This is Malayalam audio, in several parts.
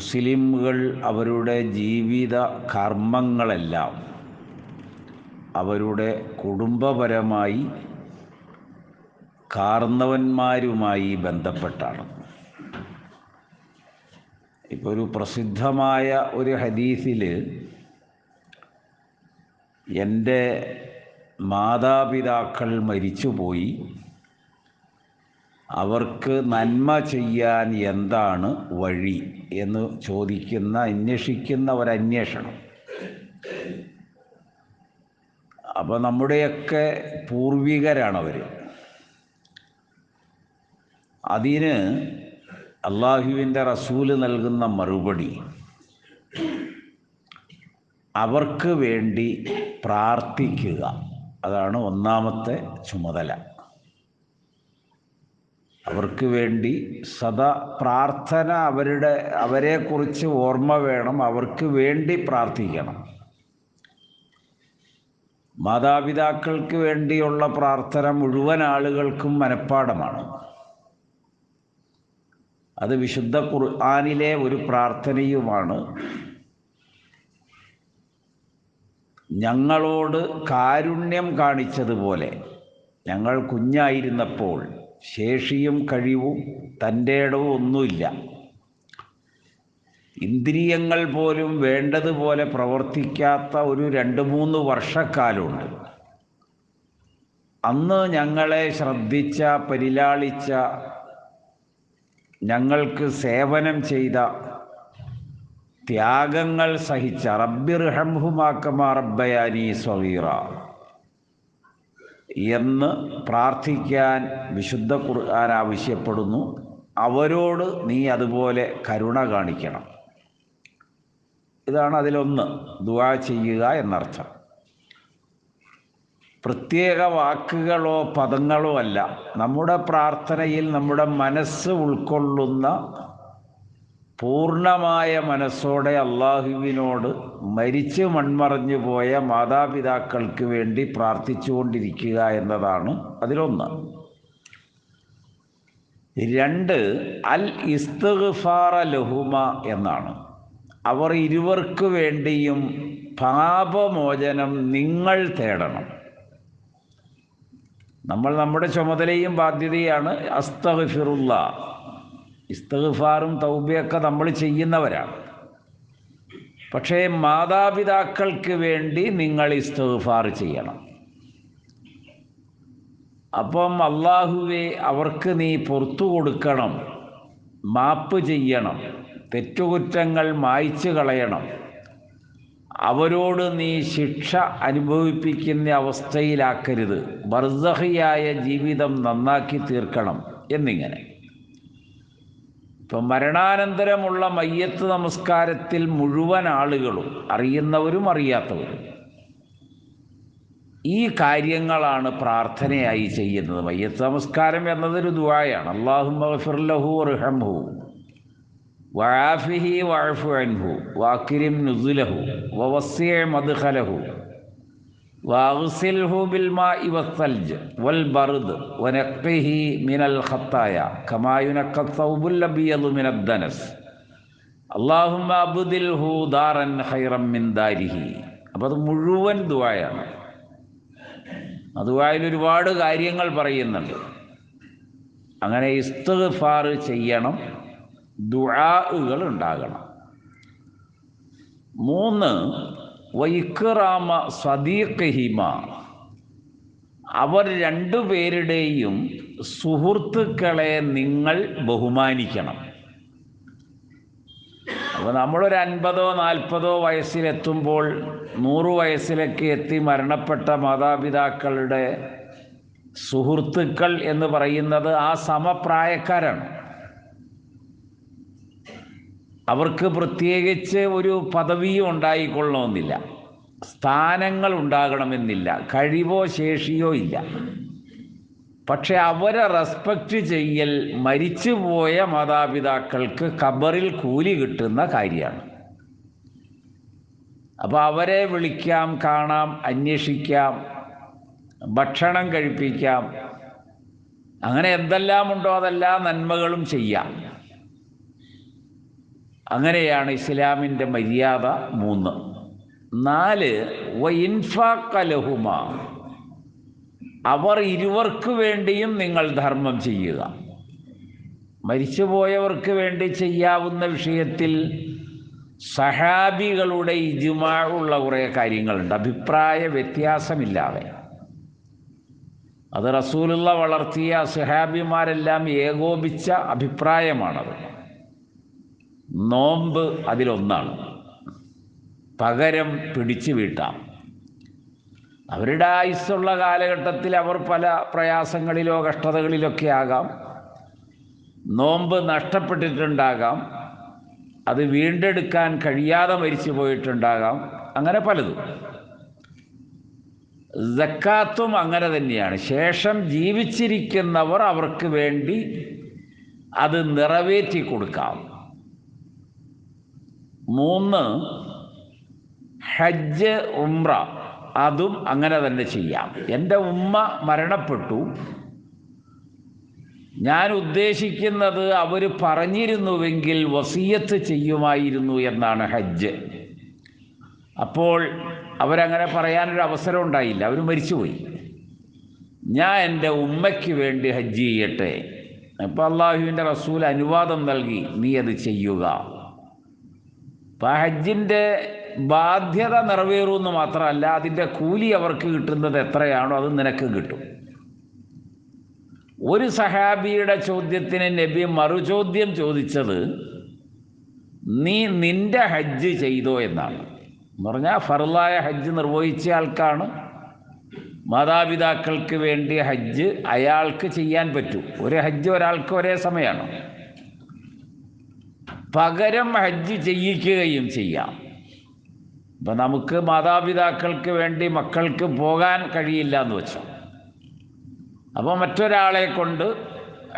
മുസ്ലിമുകൾ അവരുടെ ജീവിത കർമ്മങ്ങളെല്ലാം അവരുടെ കുടുംബപരമായി കാർന്നവന്മാരുമായി ബന്ധപ്പെട്ടാണ്. ഇപ്പോൾ ഒരു പ്രസിദ്ധമായ ഒരു ഹദീസിൽ എന്റെ മാതാപിതാക്കൾ മരിച്ചുപോയി. അവർക്ക് നന്മ ചെയ്യാൻ എന്താണ് വഴി എന്ന് ചോദിക്കുന്ന അന്വേഷിക്കുന്ന ഒരന്വേഷണം. അപ്പോൾ നമ്മുടെയൊക്കെ പൂർവികരാണ് പൂർവികരാണവർ അതിന് അള്ളാഹുവിന്റെ റസൂൽ നൽകുന്ന മറുപടി അവർക്ക് വേണ്ടി പ്രാർത്ഥിക്കുക. അതാണ് ഒന്നാമത്തെ ചുമതല. അവർക്ക് വേണ്ടി സദാ പ്രാർത്ഥന അവരുടെ അവരെക്കുറിച്ച് ഓർമ്മ വേണം അവർക്ക് വേണ്ടി പ്രാർത്ഥിക്കണം. മാതാപിതാക്കൾക്ക് വേണ്ടിയുള്ള പ്രാർത്ഥന മുഴുവൻ ആളുകൾക്കും മനഃപ്പാടമാണ്. അത് വിശുദ്ധ ഖുർആാനിലെ ഒരു പ്രാർത്ഥനയുമാണ്. ഞങ്ങളോട് കാരുണ്യം കാണിച്ചതുപോലെ ഞങ്ങൾ കുഞ്ഞായിരുന്നപ്പോൾ ശേഷിയും കഴിവും തന്റെ ഇടവും ഒന്നുമില്ല. ഇന്ദ്രിയങ്ങൾ പോലും വേണ്ടതുപോലെ പ്രവർത്തിക്കാത്ത ഒരു രണ്ട് മൂന്ന് വർഷക്കാലമുണ്ട് അന്ന് ഞങ്ങളെ ശ്രദ്ധിച്ച പരിലാളിച്ച ഞങ്ങൾക്ക് സേവനം ചെയ്ത ത്യാഗങ്ങൾ സഹിച്ച റബ്ബിർ ഹംഹുമാക്കമാ റബ്ബയാനി സ്വീറ എന്ന് പ്രാർത്ഥിക്കാൻ വിശുദ്ധ ഖുർആൻ ആവശ്യപ്പെടുന്നു. അവരോട് നീ അതുപോലെ കരുണ കാണിക്കണം. ഇതാണ് അതിലൊന്ന്. ദുവാ ചെയ്യുക എന്നർത്ഥം. പ്രത്യേക വാക്കുകളോ പദങ്ങളോ അല്ല. നമ്മുടെ പ്രാർത്ഥനയിൽ നമ്മുടെ മനസ്സ് ഉൾക്കൊള്ളുന്ന പൂർണമായ മനസ്സോടെ അള്ളാഹുവിനോട് മരിച്ച് മൺമറഞ്ഞു പോയ മാതാപിതാക്കൾക്ക് വേണ്ടി പ്രാർത്ഥിച്ചുകൊണ്ടിരിക്കുക എന്നതാണ് അതിലൊന്ന്. രണ്ട് അൽ ഇസ്തഗ്ഫാറ ലഹുമ എന്നാണ്. അവർ ഇരുവർക്ക് വേണ്ടിയും പാപമോചനം നിങ്ങൾ തേടണം. നമ്മൾ നമ്മുടെ ചുമതലയും ബാധ്യതയാണ് അസ്തഗ്ഫിറുള്ള ഇസ്തഗ്ഫാറും തൗബയൊക്കെ നമ്മൾ ചെയ്യുന്നവരാണ്. പക്ഷേ മാതാപിതാക്കൾക്ക് വേണ്ടി നിങ്ങൾ ഇസ്തഫാർ ചെയ്യണം. അപ്പം അള്ളാഹുവെ അവർക്ക് നീ പുറത്തു കൊടുക്കണം മാപ്പ് ചെയ്യണം തെറ്റുകുറ്റങ്ങൾ മായ്ച്ചു കളയണം. അവരോട് നീ ശിക്ഷ അനുഭവിപ്പിക്കുന്ന അവസ്ഥയിലാക്കരുത്. ബർദഹിയായ ജീവിതം നന്നാക്കി തീർക്കണം എന്നിങ്ങനെ. ഇപ്പം മരണാനന്തരമുള്ള മയ്യത്ത് നമസ്കാരത്തിൽ മുഴുവൻ ആളുകളും അറിയുന്നവരും അറിയാത്തവരും ഈ കാര്യങ്ങളാണ് പ്രാർത്ഥനയായി ചെയ്യുന്നത്. മയ്യത്ത് നമസ്കാരം എന്നതൊരു ദുവായാണ് അള്ളാഹു വആഫിഹി വഅഫു അൻഹു വാക്കിരിം നുസുലഹു വവസ്സിയ മദ്ഖലഹു واغسله بالماء والثلج والبرد ونقه من الخطايا كما ينقى الثوب الابيض من الدنس اللهم ابدله دارا خيرا من داره അപ്പോൾ അത് മുഴുവൻ ദുആയാണ് ആ ദുആയിൽ ഒരുപാട് കാര്യങ്ങൾ പറയുന്നുണ്ട് അങ്ങനെ ഇസ്തിഗ്ഫാർ ചെയ്യണം ദുആകൾ ഉണ്ടാകണം മൂന്ന് വൈക്കറാമ സദീഖഹിമ. അവർ രണ്ടുപേരുടെയും സുഹൃത്തുക്കളെ നിങ്ങൾ ബഹുമാനിക്കണം. അപ്പോൾ നമ്മളൊരു അൻപതോ നാൽപ്പതോ വയസ്സിലെത്തുമ്പോൾ നൂറ് വയസ്സിലൊക്കെ എത്തി മരണപ്പെട്ട മാതാപിതാക്കളുടെ സുഹൃത്തുക്കൾ എന്ന് പറയുന്നത് ആ സമപ്രായക്കാരാണ്. അവർക്ക് പ്രത്യേകിച്ച് ഒരു പദവിയും ഉണ്ടായിക്കൊള്ളണമെന്നില്ല. സ്ഥാനങ്ങൾ ഉണ്ടാകണമെന്നില്ല. കഴിവോ ശേഷിയോ ഇല്ല. പക്ഷെ അവരെ റെസ്പെക്റ്റ് ചെയ്യൽ മരിച്ചുപോയ മാതാപിതാക്കൾക്ക് ഖബറിൽ കൂലി കിട്ടുന്ന കാര്യമാണ്. അപ്പോൾ അവരെ വിളിക്കാം കാണാം അന്വേഷിക്കാം ഭക്ഷണം കഴിപ്പിക്കാം. അങ്ങനെ എന്തെല്ലാം ഉണ്ടോ അതെല്ലാം നന്മകളും ചെയ്യാം. അങ്ങനെയാണ് ഇസ്ലാമിന്റെ മര്യാദ മൂന്ന്. നാല് വൈൻഫാക്കലഹുമ അവർ ഇരുവർക്ക് വേണ്ടിയും നിങ്ങൾ ധർമ്മം ചെയ്യുക. മരിച്ചുപോയവർക്ക് വേണ്ടി ചെയ്യാവുന്ന വിഷയത്തിൽ സഹാബികളുടെ ഇജുമാഴുള്ള കുറേ കാര്യങ്ങളുണ്ട്. അഭിപ്രായ വ്യത്യാസമില്ലാതെ. അത് റസൂലുള്ള വളർത്തിയ സഹാബിമാരെല്ലാം ഏകോപിച്ച അഭിപ്രായമാണത്. നോമ്പ് അതിലൊന്നാണ്. പകരം പിടിച്ചു വീട്ടാം. അവരുടെ ആയുസ്സുള്ള കാലഘട്ടത്തിൽ അവർ പല പ്രയാസങ്ങളിലോ കഷ്ടതകളിലൊക്കെ ആകാം. നോമ്പ് നഷ്ടപ്പെട്ടിട്ടുണ്ടാകാം. അത് വീണ്ടെടുക്കാൻ കഴിയാതെ മരിച്ചു പോയിട്ടുണ്ടാകാം. അങ്ങനെ പലതും. ജക്കാത്തും അങ്ങനെ തന്നെയാണ്. ശേഷം ജീവിച്ചിരിക്കുന്നവർ അവർക്ക് വേണ്ടി അത് നിറവേറ്റി കൊടുക്കാം. മൂന്ന് ഹജ്ജ് ഉംറ. അതും അങ്ങനെ തന്നെ ചെയ്യാം. എന്റെ ഉമ്മ മരണപ്പെട്ടു. ഞാൻ ഉദ്ദേശിക്കുന്നത് അവർ പറഞ്ഞിരുന്നുവെങ്കിൽ വസീയത്ത് ചെയ്യുമായിരുന്നു എന്നാണ് ഹജ്ജ്. അപ്പോൾ അവരങ്ങനെ പറയാനൊരു അവസരം ഉണ്ടായില്ല. അവർ മരിച്ചുപോയി. ഞാൻ എന്റെ ഉമ്മയ്ക്ക് വേണ്ടി ഹജ്ജ് ചെയ്യട്ടെ. അപ്പോൾ അള്ളാഹുവിന്റെ റസൂൽ അനുവാദം നൽകി നീ അത് ചെയ്യുക. ഹജ്ജിന്റെ ബാധ്യത നിറവേറുമെന്ന് മാത്രമല്ല അതിന്റെ കൂലി അവർക്ക് കിട്ടുന്നത് എത്രയാണോ അത് നിനക്ക് കിട്ടും. ഒരു സഹാബിയുടെ ചോദ്യത്തിന് നബി മറുചോദ്യം ചോദിച്ചത് നീ നിന്റെ ഹജ്ജ് ചെയ്തോ എന്നാണ്. എന്ന് പറഞ്ഞാൽ ഫറലായ ഹജ്ജ് നിർവഹിച്ച ആൾക്കാണ്. മാതാപിതാക്കൾക്ക് വേണ്ടി ഹജ്ജ് അയാൾക്ക് ചെയ്യാൻ പറ്റൂ. ഒരു ഹജ്ജ് ഒരാൾക്ക് ഒരേ സമയമാണ്. പകരം ഹജ്ജ് ചെയ്യിക്കുകയും ചെയ്യാം. ഇപ്പം നമുക്ക് മാതാപിതാക്കൾക്ക് വേണ്ടി മക്കൾക്ക് പോകാൻ കഴിയില്ല എന്ന് വെച്ചു. അപ്പോൾ മറ്റൊരാളെ കൊണ്ട്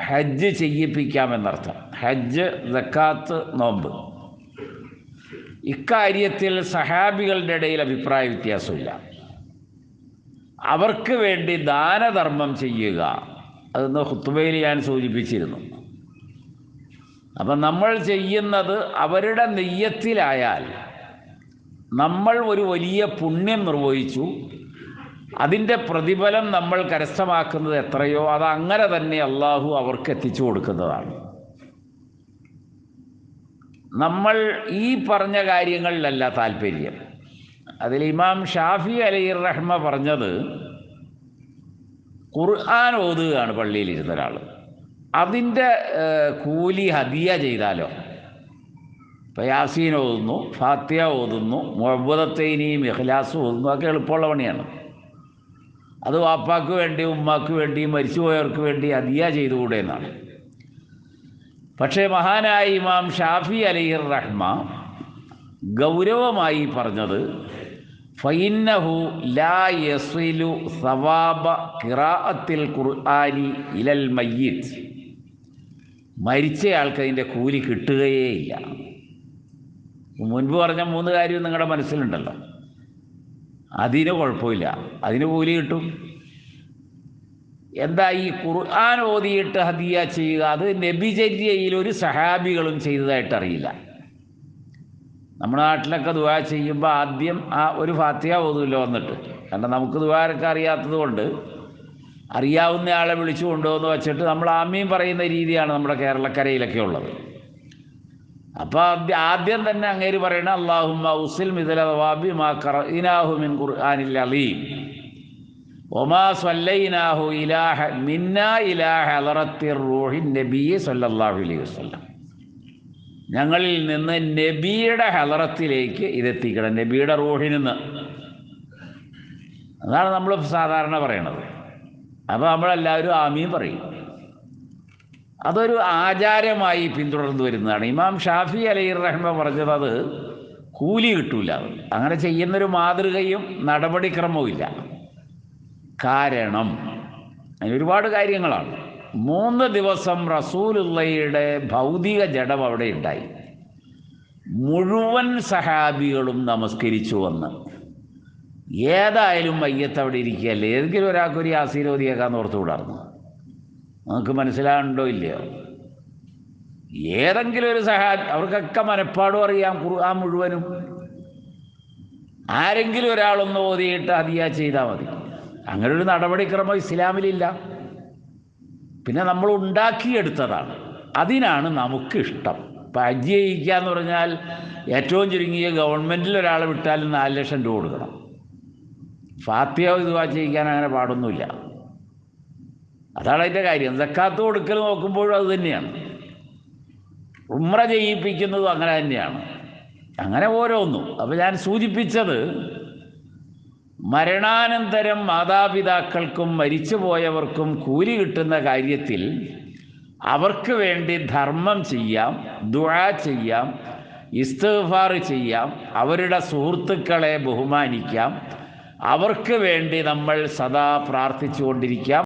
ഹജ്ജ് ചെയ്യിപ്പിക്കാമെന്നർത്ഥം. ഹജ്ജ് ദക്കാത്ത് നോമ്പ്. ഇക്കാര്യത്തിൽ സഹാബികളുടെ ഇടയിൽ അഭിപ്രായ വ്യത്യാസമില്ല. അവർക്ക് വേണ്ടി ദാനധർമ്മം ചെയ്യുക. അതെന്ന് ഹുത്തുബയിൽ ഞാൻ സൂചിപ്പിച്ചിരുന്നു. അപ്പം നമ്മൾ ചെയ്യുന്നത് അവരുടെ നെയ്യത്തിലായാൽ നമ്മൾ ഒരു വലിയ പുണ്യം നിർവഹിച്ചു. അതിന്റെ പ്രതിഫലം നമ്മൾ കരസ്ഥമാക്കുന്നത് എത്രയോ അത് അങ്ങനെ തന്നെ അള്ളാഹു അവർക്ക് എത്തിച്ചു കൊടുക്കുന്നതാണ്. നമ്മൾ ഈ പറഞ്ഞ കാര്യങ്ങളിലല്ല താല്പര്യം. അതിൽ ഇമാം ഷാഫി അലി റഹ്മ പറഞ്ഞത് ഖുർആൻ ഓതുകയാണ് പള്ളിയിലിരുന്ന ഒരാൾ അതിന്റെ കൂലി ഹദിയ ചെയ്താലോ? ഇപ്പം യാസീൻ ഓതുന്നു ഫാത്തിയ ഓതുന്നു മുഹബദത്തൈനിയും ഇഖ്ലാസ് ഓതുന്നു ഒക്കെ എളുപ്പമുള്ള പണിയാണ്. അത് വാപ്പാക്ക് വേണ്ടി ഉമ്മാക്ക് വേണ്ടി മരിച്ചുപോയവർക്ക് വേണ്ടി അതിയ ചെയ്തുകൂടെ എന്നാണ്. പക്ഷേ മഹാനായ ഇമാം ഷാഫി അലിഹിർ റഹ്മ ഗൗരവമായി പറഞ്ഞത് ഫൈന്നഹു ലാ യസിലു സവാബ കിറാഅത്തിൽ ഖുർആനി ഇലൽ മയ്യിത്ത് മരിച്ചയാൾക്ക് അതിന്റെ കൂലി കിട്ടുകയേയില്ല മുൻപ് പറഞ്ഞ മൂന്ന് കാര്യം നിങ്ങളുടെ മനസ്സിലുണ്ടല്ലോ. അതിന് കുഴപ്പമില്ല. അതിന് കൂലി കിട്ടും. എന്താ ഈ ഖുർആൻ ഓതിയിട്ട് ഹദിയ ചെയ്യുക? അത് നബിചര്യയിൽ ഒരു സഹാബികളും ചെയ്തതായിട്ട് അറിയില്ല. നമ്മുടെ നാട്ടിലൊക്കെ ദുവാ ചെയ്യുമ്പോൾ ആദ്യം ആ ഒരു ഫാത്തിയ ഓതുമല്ലോ വന്നിട്ട്. കാരണം നമുക്ക് ദുവാരൊക്കെ അറിയാത്തത് കൊണ്ട് അറിയാവുന്ന ആളെ വിളിച്ചു കൊണ്ടുവന്ന് വെച്ചിട്ട് നമ്മൾ ആമീൻ പറയുന്ന രീതിയാണ് നമ്മുടെ കേരളക്കരയിലൊക്കെ ഉള്ളത്. അപ്പോൾ ആദ്യം തന്നെ അങ്ങേര് പറയണ അള്ളാഹുമ്മ ഉസിൽ മിഥലവാബി മാ കറീനാഹു മിൻ ഖുർആനിൽ അലീം. ഒമാ സല്ലൈനാഹു ഇലാഹ മിന്ന ഇലാഹ അലറത്തിർ റൂഹിൻ നബിയെ സല്ലല്ലാഹു അലൈഹി വസല്ലം. ഞങ്ങളിൽ നിന്ന് നബിയുടെ ഹലറത്തിലേക്ക് ഇതെത്തിക്കണം നബിയുടെ റൂഹിൽ നിന്ന്. അതാണ് നമ്മൾ സാധാരണ പറയണത്. അപ്പോൾ നമ്മളെല്ലാവരും ആമീൻ പറയും. അതൊരു ആചാരമായി പിന്തുടർന്നു വരുന്നതാണ്. ഇമാം ഷാഫി അലി റഹ്മ പറഞ്ഞത് അത് കൂലി കിട്ടൂല. അങ്ങനെ ചെയ്യുന്നൊരു മാതൃകയും നടപടിക്രമവും ഇല്ല. കാരണം അതിന് ഒരുപാട് കാര്യങ്ങളാണ്. മൂന്ന് ദിവസം റസൂലുള്ളയുടെ ഭൗതിക ജഡം അവിടെ ഉണ്ടായി. മുഴുവൻ സഹാബികളും നമസ്കരിച്ചു വന്ന്. ഏതായാലും മയ്യത്ത് അവിടെ ഇരിക്കുകയല്ലേ? ഏതെങ്കിലും ഒരാൾക്ക് ഒരു ഓർത്ത് വിടാർന്നു നമുക്ക് മനസ്സിലാകണ്ടോ ഇല്ലയോ? ഏതെങ്കിലും ഒരു സഹാ അവർക്കൊക്കെ മനപ്പാടും അറിയാം ഖുർആൻ മുഴുവനും. ആരെങ്കിലും ഒരാളൊന്ന് ഓതിയിട്ട് അതിയ ചെയ്താൽ മതി. അങ്ങനെ ഒരു നടപടിക്രമം ഇസ്ലാമിലില്ല. പിന്നെ നമ്മൾ ഉണ്ടാക്കിയെടുത്തതാണ്. അതിനാണ് നമുക്കിഷ്ടം. ഇപ്പം ഹജ്ജ് എന്ന് പറഞ്ഞാൽ ഏറ്റവും ചുരുങ്ങിയ ഗവൺമെന്റിൽ ഒരാളെ വിട്ടാലും നാല് ലക്ഷം രൂപ കൊടുക്കണം. ഫാത്തിയ ഇതുവാ ചെയ്യിക്കാൻ അങ്ങനെ പാടൊന്നുമില്ല. അതാണ് അതിന്റെ കാര്യം. സക്കാത്ത് കൊടുക്കൽ നോക്കുമ്പോഴും അത് തന്നെയാണ്. ഉമ്ര ചെയ്യിപ്പിക്കുന്നതും അങ്ങനെ തന്നെയാണ്. അങ്ങനെ ഓരോന്നും. അപ്പോൾ ഞാൻ സൂചിപ്പിച്ചത് മരണാനന്തരം മാതാപിതാക്കൾക്കും മരിച്ചുപോയവർക്കും കൂലി കിട്ടുന്ന കാര്യത്തിൽ അവർക്ക് വേണ്ടി ധർമ്മം ചെയ്യാം ദുആ ചെയ്യാം ഇസ്തഫാർ ചെയ്യാം അവരുടെ സുഹൃത്തുക്കളെ ബഹുമാനിക്കാം അവർക്ക് വേണ്ടി നമ്മൾ സദാ പ്രാർത്ഥിച്ചുകൊണ്ടിരിക്കാം.